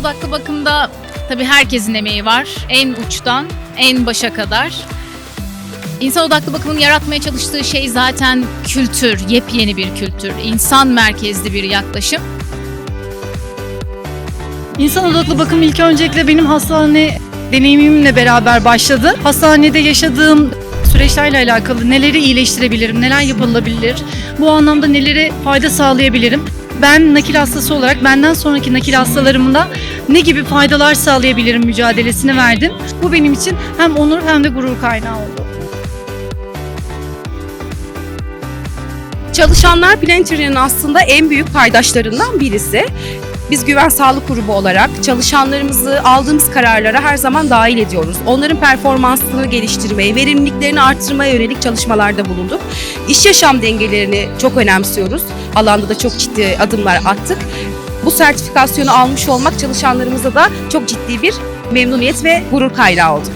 odaklı bakımda tabii herkesin emeği var. En uçtan en başa kadar. İnsan odaklı bakımın yaratmaya çalıştığı şey zaten kültür, yepyeni bir kültür, insan merkezli bir yaklaşım. İnsan odaklı bakım ilk öncelikle benim hastane deneyimimle beraber başladı. Hastanede yaşadığım süreçlerle alakalı neleri iyileştirebilirim, neler yapılabilir, bu anlamda nelere fayda sağlayabilirim. Ben nakil hastası olarak benden sonraki nakil hastalarımda ne gibi faydalar sağlayabilirim mücadelesini verdim. Bu benim için hem onur hem de gurur kaynağı oldu. Çalışanlar Planetarian'ın aslında en büyük paydaşlarından birisi. Biz Güven Sağlık Grubu olarak çalışanlarımızı aldığımız kararlara her zaman dahil ediyoruz. Onların performansını geliştirmeye, verimliliklerini artırmaya yönelik çalışmalarda bulunduk. İş yaşam dengelerini çok önemsiyoruz. Alanda da çok ciddi adımlar attık. Bu sertifikasyonu almış olmak çalışanlarımıza da çok ciddi bir memnuniyet ve gurur kaynağı oldu.